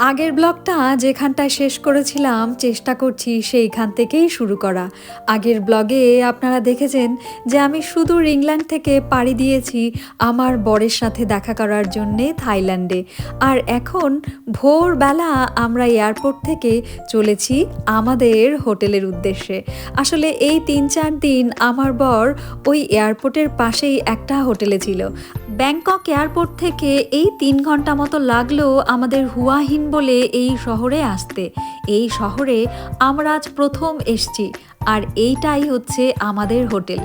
আগের ব্লগটা যেখানটায় শেষ করেছিলাম, চেষ্টা করছি সেইখান থেকেই শুরু করা। আগের ব্লগে আপনারা দেখেছেন যে আমি সুদূর ইংল্যান্ড থেকে পাড়ি দিয়েছি আমার বরের সাথে দেখা করার জন্যে থাইল্যান্ডে। আর এখন ভোরবেলা আমরা এয়ারপোর্ট থেকে চলেছি আমাদের হোটেলের উদ্দেশ্যে। আসলে এই তিন চার দিন আমার বর ওই এয়ারপোর্টের পাশেই একটা হোটেলে ছিল। ব্যাংকক এয়ারপোর্ট থেকে এই তিন ঘণ্টা মতো লাগল আমাদের হুয়াহিন বলে এই শহরে আসতে। এই শহরে আমরা আজ প্রথম এসছি, আর এইটাই হচ্ছে আমাদের হোটেল।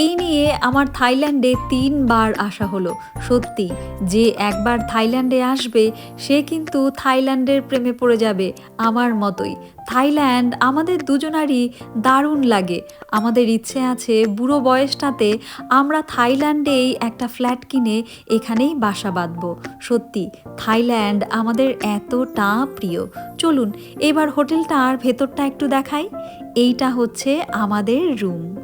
এই নিয়ে আমার থাইল্যান্ডে তিনবার আসা হলো। সত্যি, যে একবার থাইল্যান্ডে আসবে, সে কিন্তু থাইল্যান্ডের প্রেমে পড়ে যাবে আমার মতোই। থাইল্যান্ড, আমাদের দুজনারই দারুণ লাগে। আমাদের ইচ্ছে আছে বুড়ো বয়সটাতে আমরা থাইল্যান্ডেই একটা ফ্ল্যাট কিনে এখানেই বাসা বাঁধব। সত্যি, থাইল্যান্ড আমাদের এতটা প্রিয়। চলুন, এবার হোটেলটার ভেতরটা একটু দেখাই। এইটা হচ্ছে আমাদের রুম।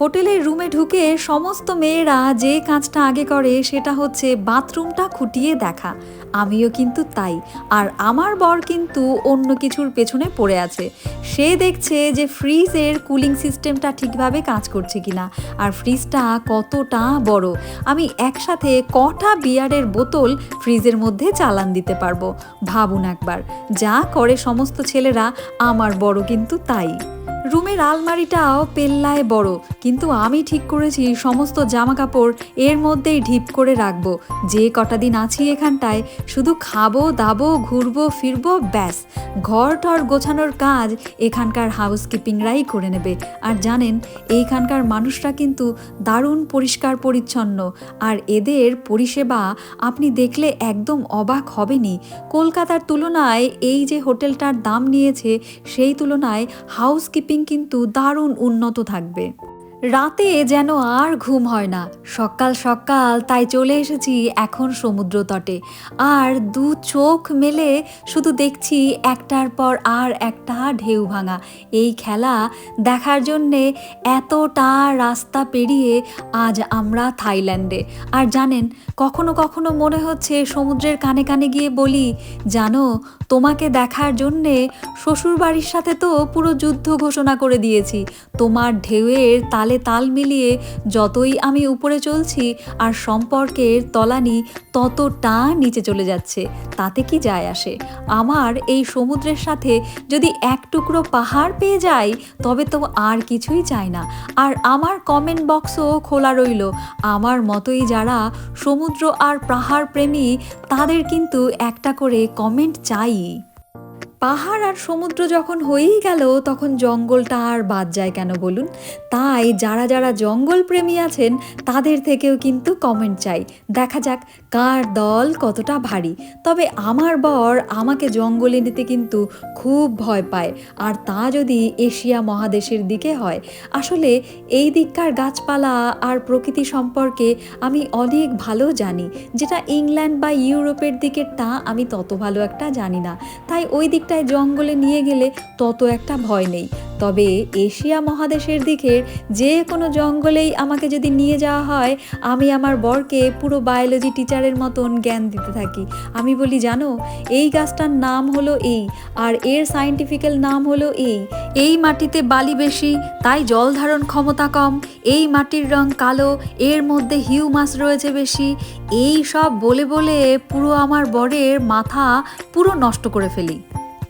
হোটেলের রুমে ঢুকে সমস্ত মেয়েরা যে কাজটা আগে করে সেটা হচ্ছে বাথরুমটা খুঁটিয়ে দেখা। আমিও কিন্তু তাই। আর আমার বর কিন্তু অন্য কিছুর পেছনে পড়ে আছে। সে দেখছে যে ফ্রিজের কুলিং সিস্টেমটা ঠিকভাবে কাজ করছে কিনা। আর ফ্রিজটা কতটা বড়। আমি একসাথে কটা বিয়ারের বোতল ফ্রিজের মধ্যে চালান দিতে পারব। ভাবুন একবার। যা করে সমস্ত ছেলেরা, আমার বড় কিন্তু তাই। রুমের আলমারিটাও পেল্লায় বড়, কিন্তু আমি ঠিক করেছি সমস্ত জামা কাপড় এর মধ্যেই ঢিপ করে রাখব। যে কটা দিন আছি এখানটায়, শুধু খাব, দাবো, ঘুরবো, ফিরবো, ব্যাস। ঘর টর গোছানোর কাজ এখানকার হাউসকিপিংরাই করে নেবে। আর জানেন, এইখানকার মানুষরা কিন্তু দারুণ পরিষ্কার পরিচ্ছন্ন আর এদের পরিষেবা আপনি দেখলে একদম অবাক হবেনি কলকাতার তুলনায় এই যে হোটেলটার দাম নিয়েছে, সেই তুলনায় হাউসকিপিং কিন্তু দারুণ উন্নত থাকবে। রাতে যেন আর ঘুম হয় না। সকাল সকাল, তাই চলে এসেছি এখন সমুদ্র তটে। আর দু চোখ মেলে শুধু দেখছি একটার পর আর একটা ঢেউ ভাঙা। এই খেলা দেখার জন্যে এতটা রাস্তা পেরিয়ে আজ আমরা থাইল্যান্ডে। আর জানেন, কখনো কখনো মনে হচ্ছে সমুদ্রের কানে কানে গিয়ে বলি, জানো তোমাকে দেখার জন্যে শ্বশুরবাড়ির সাথে তো পুরো যুদ্ধ ঘোষণা করে দিয়েছি। তোমার ঢেউয়ের তালে তাল মিলিয়ে যতই আমি উপরে চলছি আর সম্পর্কের তলানি ততটা নিচে চলে যাচ্ছে। তাতে কি যায় আসে? আমার এই সমুদ্রের সাথে যদি এক টুকরো পাহাড় পেয়ে যাই, তবে তো আর কিছুই চাই না। আর আমার কমেন্ট বক্সও খোলা রইল। আমার মতোই যারা সমুদ্র আর পাহাড় প্রেমী, তাদের কিন্তু একটা করে কমেন্ট চাই aí. পাহাড় আর সমুদ্র যখন হয়েই গেল, তখন জঙ্গলটা আর বাদ যায় কেন বলুন? তাই যারা যারা জঙ্গল প্রেমী আছেন, তাদের থেকেও কিন্তু কমেন্ট চাই। দেখা যাক কার দল কতটা ভারী। তবে আমার বর আমাকে জঙ্গলে নিতে কিন্তু খুব ভয় পায়। আর তা যদি এশিয়া মহাদেশের দিকে হয়, আসলে এই দিককার গাছপালা আর প্রকৃতি সম্পর্কে আমি অনেক ভালো জানি। যেটা ইংল্যান্ড বা ইউরোপের দিকের তা আমি তত ভালো একটা জানি না। তাই ওই দিকটায় জঙ্গলে নিয়ে গেলে তত একটা ভয় নেই। তবে এশিয়া মহাদেশের দিকের যে কোনো জঙ্গলেই আমাকে যদি নিয়ে যাওয়া হয়, আমি আমার বরকে পুরো বায়োলজি টিচারের মতন জ্ঞান দিতে থাকি। আমি বলি, জানো, এই গাছটার নাম হলো এই, আর এর সায়েন্টিফিক্যাল নাম হলো এই। এই মাটিতে বালি বেশি, তাই জল ধারণ ক্ষমতা কম। এই মাটির রং কালো, এর মধ্যে হিউমাস রয়েছে বেশি। এই সব বলে বলে পুরো আমার বরের মাথা পুরো নষ্ট করে ফেলি।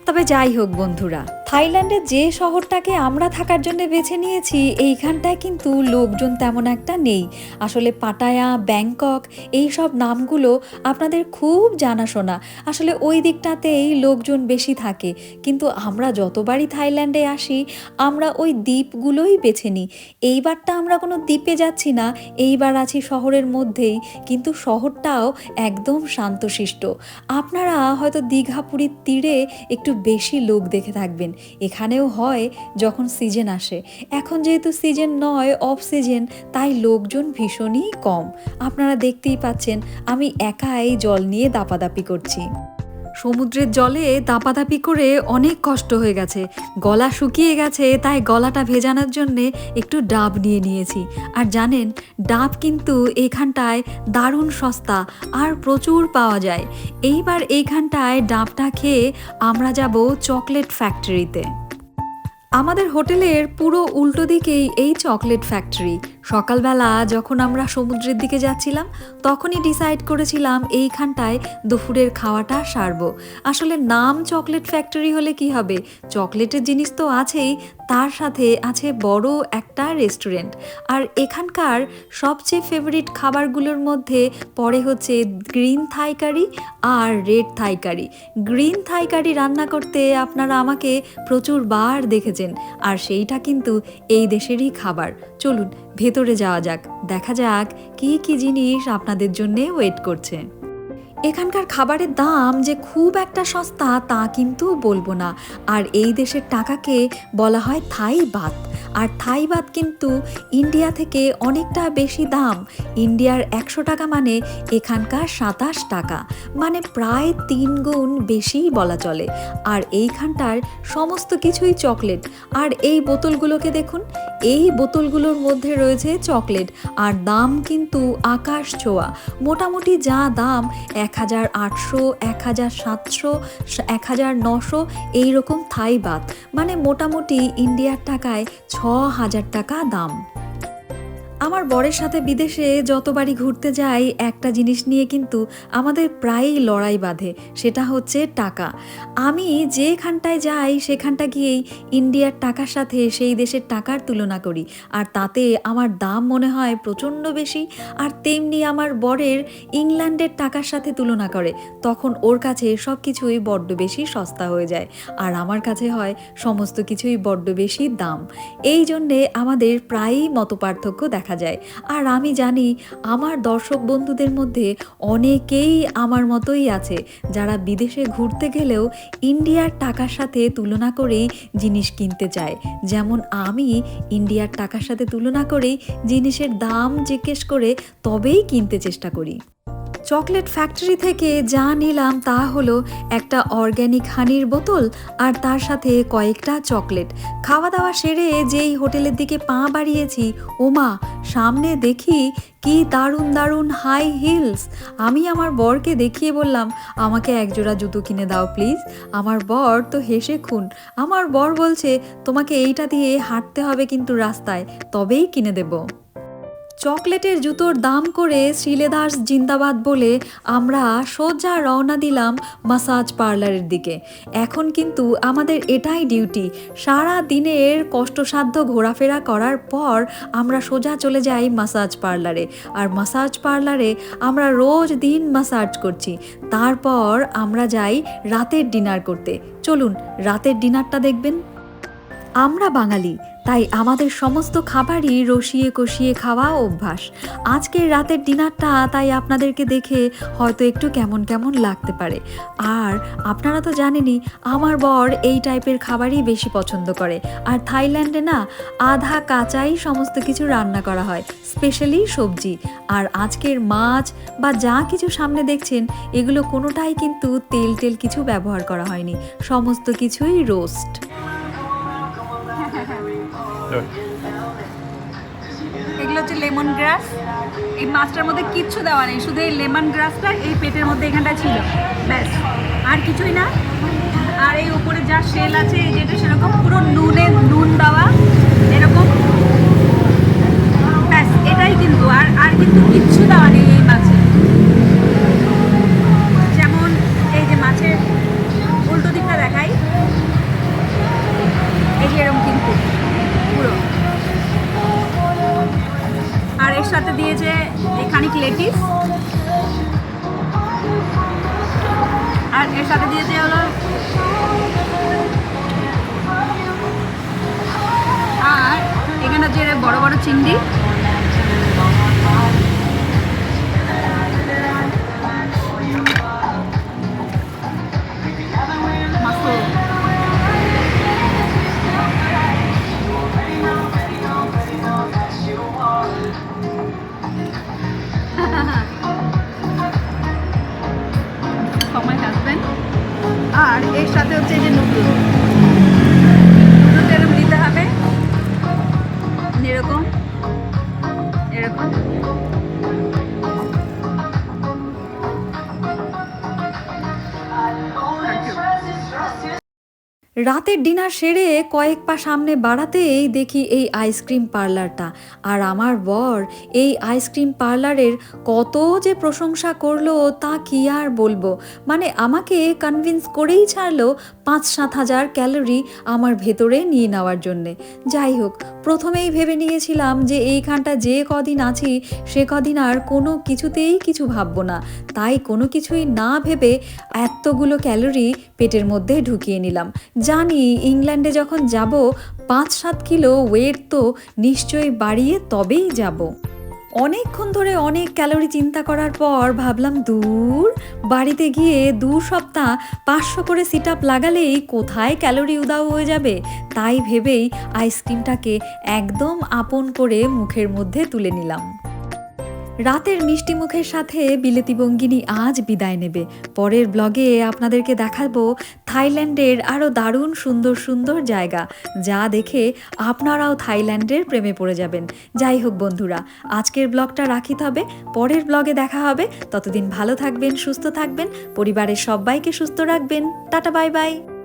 তবে যাই হোক বন্ধুরা। থাইল্যান্ডের যে শহরটাকে আমরা থাকার জন্য বেছে নিয়েছি, এইখানটায় কিন্তু লোকজন তেমন একটা নেই। আসলে পাটায়া, ব্যাংকক এই সব নামগুলো আপনাদের খুব জানাশোনা। আসলে ওই দিকটাতেই লোকজন বেশি থাকে। কিন্তু আমরা যতবারই থাইল্যান্ডে আসি, আমরা ওই দ্বীপগুলোই বেছে নিই। এইবারটা আমরা কোনো দ্বীপে যাচ্ছি না, এইবার আছি শহরের মধ্যেই। কিন্তু শহরটাও একদম শান্তশিষ্ট। আপনারা হয়তো দীঘাপুরীর তীরে একটু বেশি লোক দেখে থাকবেন। এখানেও হয় যখন সিজন আসে। এখন যেহেতু সিজন নয় অফ সিজন তাই লোকজন ভীষণই কম। আপনারা দেখতেই পাচ্ছেন, আমি একাই জল নিয়ে দাপাদাপি করছি। সমুদ্রের জলে দাপাদাপি করে অনেক কষ্ট হয়ে গেছে। গলা শুকিয়ে গেছে, তাই গলাটা ভেজানোর জন্যে একটু ডাব নিয়ে নিয়েছি। আর জানেন, ডাব কিন্তু এখানটায় দারুণ সস্তা আর প্রচুর পাওয়া যায়। এইবার এইখানটায় ডাবটা খেয়ে আমরা যাব চকলেট ফ্যাক্টরিতে। আমাদের হোটেলের পুরো উল্টো দিকেই এই চকলেট ফ্যাক্টরি। সকালবেলা যখন আমরা সমুদ্রের দিকে যাচ্ছিলাম, তখনই ডিসাইড করেছিলাম এইখানটায় দুপুরের খাওয়াটা সারবো। আসলে নাম চকলেট ফ্যাক্টরি হলে কি হবে? চকলেটের জিনিস তো আছেই, তার সাথে আছে বড় একটা রেস্টুরেন্ট আর এখানকার সবচেয়ে ফেভারিট খাবারগুলোর মধ্যে পড়ে হচ্ছে গ্রিন থাই কারি আর red Thai curry green Thai curry রান্না করতে আপনারা আমাকে প্রচুর বার দেখেছেন, আর সেইটা কিন্তু এই দেশেরই খাবার। চলুন ভেতরে যাওয়া যাক। দেখা যাক কি কি জিনিস আপনাদের জন্যে ওয়েট করছে। এখানকার খাবারের দাম যে খুব একটা সস্তা তা কিন্তু বলব না। আর এই দেশের টাকাকে বলা হয় থাই বাত। আর থাই বাত কিন্তু ইন্ডিয়া থেকে অনেকটা বেশি দাম। ইন্ডিয়ার একশো টাকা মানে এখানকার সাতাশ টাকা। মানে প্রায় তিন গুণ বেশিই বলা চলে। আর এইখানটার সমস্ত কিছুই চকলেট। আর এই বোতলগুলোকে দেখুন, এই বোতলগুলোর মধ্যে রয়েছে চকলেট। আর দাম কিন্তু আকাশ ছোঁয়া। মোটামুটি যা দাম, এক হাজার আটশো, এক হাজার সাতশো, এক হাজার নশো, এইরকম থাই বাত মানে মোটামুটি ইন্ডিয়ার টাকায় ছ হাজার টাকা দাম। আমার বরের সাথে বিদেশে যতবারই ঘুরতে যাই, একটা জিনিস নিয়ে কিন্তু আমাদের প্রায়ই লড়াই বাঁধে, সেটা হচ্ছে টাকা। আমি যেখানটায় যাই, সেখানটা গিয়েই ইন্ডিয়ার টাকার সাথে সেই দেশের টাকার তুলনা করি। আর তাতে আমার দাম মনে হয় প্রচণ্ড বেশি, আর তেমনি আমার বরের ইংল্যান্ডের টাকার সাথে তুলনা করে, তখন ওর কাছে সব কিছুই বড্ড বেশি সস্তা হয়ে যায়, আর আমার কাছে হয় সমস্ত কিছুই বড্ড বেশি দাম। এই জন্যে আমাদের প্রায়ই মতপার্থক্য দেখা যায়। আর আমি জানি আমার দর্শক বন্ধুদের মধ্যে অনেকেই আমার মতোই আছে, যারা বিদেশে ঘুরতে গেলেও ইন্ডিয়ার টাকার সাথে তুলনা করেই জিনিস কিনতে চায়। যেমন আমি ইন্ডিয়ার টাকার সাথে তুলনা করেই জিনিসের দাম জিজ্ঞেস করে তবেই কিনতে চেষ্টা করি। চকলেট ফ্যাক্টরি থেকে যা নিলাম তা হলো একটা অর্গ্যানিক হানির বোতল আর তার সাথে কয়েকটা চকলেট। খাওয়া দাওয়া সেরে যেই হোটেলের দিকে পা বাড়িয়েছি, ওমা, সামনে দেখি কি দারুণ দারুণ হাই হিলস আমি আমার বরকে দেখিয়ে বললাম, আমাকে একজোড়া জুতো কিনে দাও প্লিজ আমার বর তো হেসে খুন। আমার বর বলছে, তোমাকে এইটা দিয়ে হাঁটতে হবে কিন্তু রাস্তায়, তবেই কিনে দেবো। চকলেটের জুতোর দাম করে শ্রীলেদার্স জিন্দাবাদ বলে আমরা সোজা রওনা দিলাম মাসাজ পার্লারের দিকে। এখন কিন্তু আমাদের এটাই ডিউটি। সারা দিনের কষ্টসাধ্য ঘোরাফেরা করার পর আমরা সোজা চলে যাই মাসাজ পার্লারে। আর মাসাজ পার্লারে আমরা রোজ দিন মাসাজ করছি। তারপর আমরা যাই রাতের ডিনার করতে। চলুন, রাতের ডিনারটা দেখবেন। আমরা বাঙালি, তাই আমাদের সমস্ত খাবারই রসিয়ে কষিয়ে খাওয়া অভ্যাস। আজকের রাতের ডিনারটা তাই আপনাদেরকে দেখে হয়তো একটু কেমন কেমন লাগতে পারে। আর আপনারা তো জানেনই, আমার বর এই টাইপের খাবারই বেশি পছন্দ করে। আর থাইল্যান্ডে না, আধা কাঁচাই সমস্ত কিছু রান্না করা হয়, স্পেশালি সবজি। আর আজকের মাছ বা যা কিছু সামনে দেখছেন, এগুলো কোনোটাই কিন্তু তেল টেল কিছু ব্যবহার করা হয়নি। সমস্ত কিছুই রোস্ট। এগুলো হচ্ছে লেমন গ্রাস এই মাছটার মধ্যে কিচ্ছু দেওয়া নেই, শুধু এই লেমন গ্রাসটা এই পেটের মধ্যে এখানটা ছিল। ব্যাস, আর কিছুই না। আর এই উপরে যা শেল আছে, এই যেটা সেরকম পুরো নুনে নুন দেওয়া, এরকম। ব্যাস, এটাই কিন্তু, আর আর কিন্তু কিচ্ছু দেওয়া নেই এই মাছে। যেমন এই যে মাছের উল্টো দিকটা দেখাই, এই যে এরকম কিন্তু। পুরো। আর এর সাথে দিয়েছে এখানিক লেটিস। আর এর সাথে দিয়েছে হলো আর এখানে হচ্ছে বড় বড় চিংড়ি। এরকম। রাতের ডিনার সেরে কয়েক পা সামনে বাড়াতেই দেখি এই আইসক্রিম পার্লারটা আর আমার বর এই আইসক্রিম পার্লারের কত যে প্রশংসা করল তা কি আর বলব? মানে আমাকে কনভিন্স করেই ছাড়লো পাঁচ সাত হাজার ক্যালোরি আমার ভেতরে নিয়ে নেওয়ার জন্যে। যাই হোক প্রথমেই ভেবে নিয়েছিলাম যে এইখানটা যে কদিন আছি, সে কদিন আর কোনো কিছুতেই কিছু ভাববো না। তাই কোনো কিছুই না ভেবে এতগুলো ক্যালোরি পেটের মধ্যে ঢুকিয়ে নিলাম। জানি ইংল্যান্ডে যখন যাব, পাঁচ সাত কিলো ওয়েট তো নিশ্চয়ই বাড়িয়ে তবেই যাব। অনেকক্ষণ ধরে অনেক ক্যালোরি চিন্তা করার পর ভাবলাম, দূর, বাড়িতে গিয়ে দু সপ্তাহ পাঁচশো করে সিট আপ লাগালেই কোথায় ক্যালোরি উদাও হয়ে যাবে? তাই ভেবেই আইসক্রিমটাকে একদম আপন করে মুখের মধ্যে তুলে নিলাম। রাতের মিষ্টি মুখের সাথে বিলেতি বঙ্গিনী আজ বিদায় নেবে। পরের ব্লগে আপনাদেরকে দেখাবো থাইল্যান্ডের আরও দারুণ সুন্দর সুন্দর জায়গা, যা দেখে আপনারাও থাইল্যান্ডের প্রেমে পড়ে যাবেন। যাই হোক বন্ধুরা, আজকের ব্লগটা রাখি তবে, পরের ব্লগে দেখা হবে। ততদিন ভালো থাকবেন, সুস্থ থাকবেন, পরিবারের সবাইকে সুস্থ রাখবেন। Tata, bye bye.